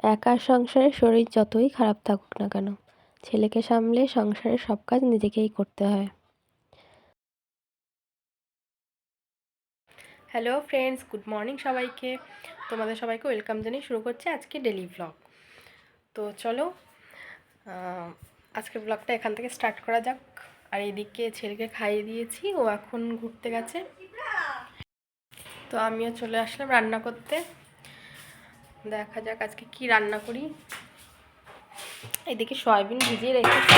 একা সংসারে শরীর যতই খারাপ থাকুক না কেন, ছেলেকে সামলে সংসারের সব কাজ নিজেকেই করতে হয়। হ্যালো ফ্রেন্ডস গুড মর্নিং সবাইকে। তোমাদের সবাইকে ওয়েলকাম জানিয়ে শুরু করছে আজকে ডেলি ব্লগ তো চলো আজকের ব্লগটা এখান থেকে স্টার্ট করা যাক। আর এদিকে ছেলেকে খাইয়ে দিয়েছি, ও এখন ঘুরতে গেছে। তো আমিও চলে আসলাম রান্না করতে। দেখা যাক আজকে কি রান্না করি। এদিকে সয়াবিন ভিজিয়ে রেখেছি।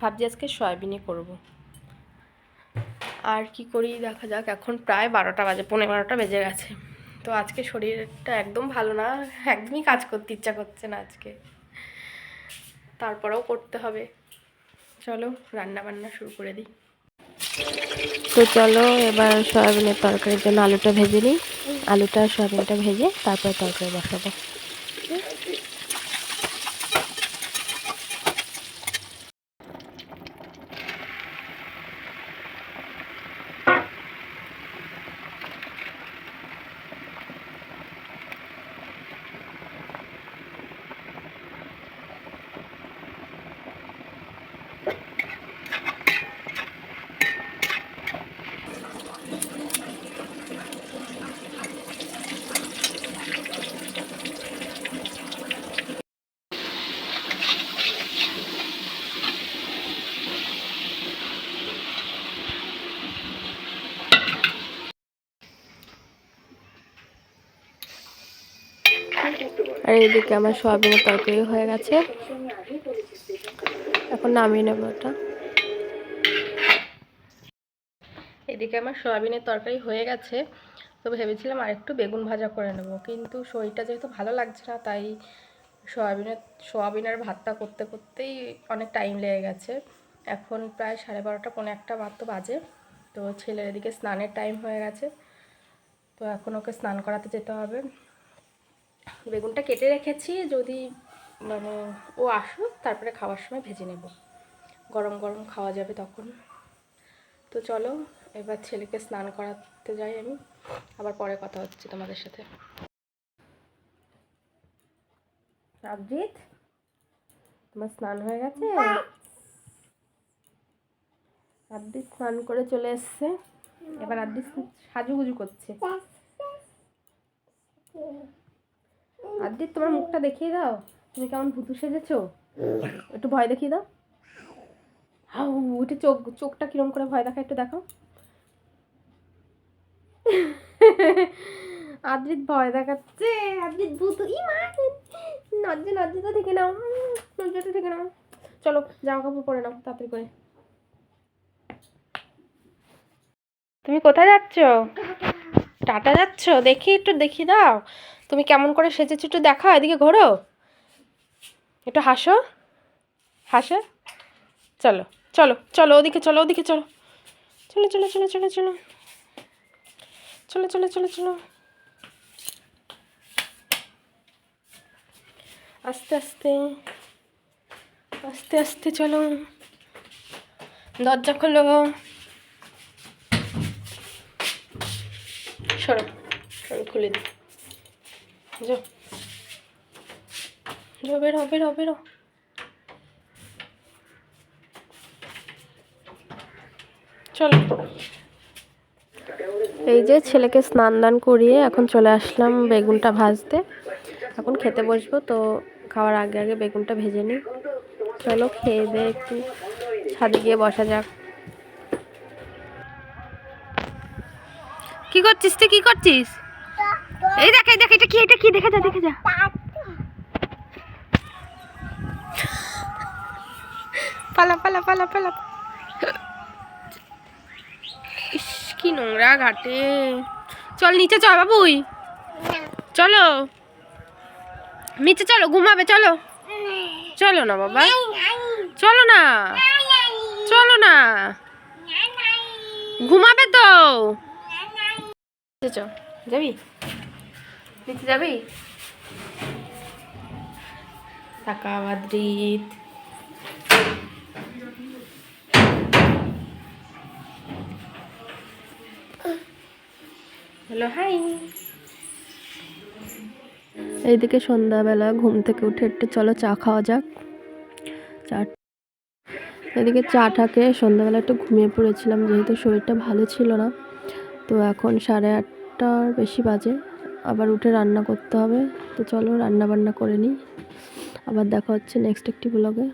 ভাবছি আজকে সয়াবিনই করব। আর কি করি দেখা যাক, এখন প্রায় বারোটা বাজে পনেরো বারোটা বেজে গেছে। তো আজকে শরীরটা একদম ভালো না, একদমই কাজ করতে ইচ্ছা করছে না আজকে। তারপরেও করতে হবে। চলো রান্না বান্না শুরু করে দিই। তো চলো এবার সয়াবিনের তরকারির জন্য আলুটা ভেজে নিই। আলুটা সয়াবিনটা ভেজে তারপরে তরকারি বসাবো। আর এইদিকে আমার সয়াবিনের তরকারি হয়ে গেছে। এখন নামিয়ে নেব ওটা। এদিকে আমার সয়াবিনের তরকারি হয়ে গেছে। তো ভেবেছিলাম আর একটু বেগুন ভাজা করে নেব। কিন্তু শরীরটা যেহেতু ভালো লাগছে না, তাই সয়াবিনের সয়াবিনের ভাতটা করতে করতেই অনেক টাইম লেগে গেছে। এখন প্রায় সাড়ে বারোটা পনেরো একটা মতো বাজে। তো ছেলের এদিকে স্নানের টাইম হয়ে গেছে। তো এখন ওকে স্নান করাতে যেতে হবে। বেগুনটা কেটে রেখেছি যদি মানে ও আসুক তারপরে খাওয়ার সময় ভেজে নেব। গরম গরম খাওয়া যাবে তখন। তো চলো এবার ছেলেকে স্নান করাতে যাই আমি। আবার পরে কথা হচ্ছে তোমাদের সাথে। আবজিৎ তোমার স্নান হয়ে গেছে? আবজিৎ স্নান করে চলে এসছে। এবার আবজিৎ সাজুগুজু করছে। আদিত তোমার মুখটা দেখিয়ে দাও। তুমি কেমন ভুতু সেজেছো? একটু ভয় দেখিয়ে দাও। হাউ উঠে চোখ, চোখটা কিরম করে ভয় দেখা একটু দেখো আদ্রিত ভয় দেখাচ্ছে। আদ্রিত ভূত, ই মা নজ্জে নজ্জেটা থেকে নাও নজ্জাটা থেকে নাও। চলো, জামা কাপড় পরে নাও, তাড়াতাড়ি করে। তুমি কোথায় যাচ্ছ? টাটা যাচ্ছ? দেখি, একটু দেখি দাও। তুমি কেমন করে সেজেছো একটু দেখাও, এদিকে ঘোরো। একটু হাসো। হাসো। চলো চলো চলো ওদিকে চলো ওদিকে, চলো। চলো চলো চলো চলো চলো। চলো চলো চলো চলো আস্তে আস্তে। আস্তে আস্তে চলো। দরজা খোলো সরো সরো, খুলে দিই। বেরো বেরো। চলো। এই যে ছেলেকে স্নান দান করিয়ে এখন চলে আসলাম বেগুনটা ভাজতে। এখন খেতে বসবো, তো খাওয়ার আগে আগে বেগুনটা ভেজে নিই। চলো খেয়ে দে একটু। ছাদে গিয়ে বসা যাক। কি করছিস তুই? কি করছিস? এই দেখ এই দেখ, এটা কি এটা কি? দেখে যা দেখে যা। পালা পালা পালা পালা। কি নোংরা ঘাটে। চল, নিচে চল বাবুই। চলো। নিচে চলো, ঘুমাবে, চলো। চলো না বাবা। চলো না। চলো না। ঘুমাবে তো। যাবি? নিচে যাবি? Hello hi. এইদিকে সন্ধ্যাবেলা ঘুম থেকে উঠে একটু চলো চা খাওয়া যাক। চা এদিকে চাটাকে সন্ধ্যাবেলা একটু ঘুমিয়ে পড়েছিলাম যেহেতু শরীরটা ভালো ছিল না। তো এখন সাড়ে আটটার বেশি বাজে। আবার উঠে রান্না করতে হবে। তো চলো রান্না বান্না করে নিই। আবার দেখা হচ্ছে নেক্সট একটি ব্লগে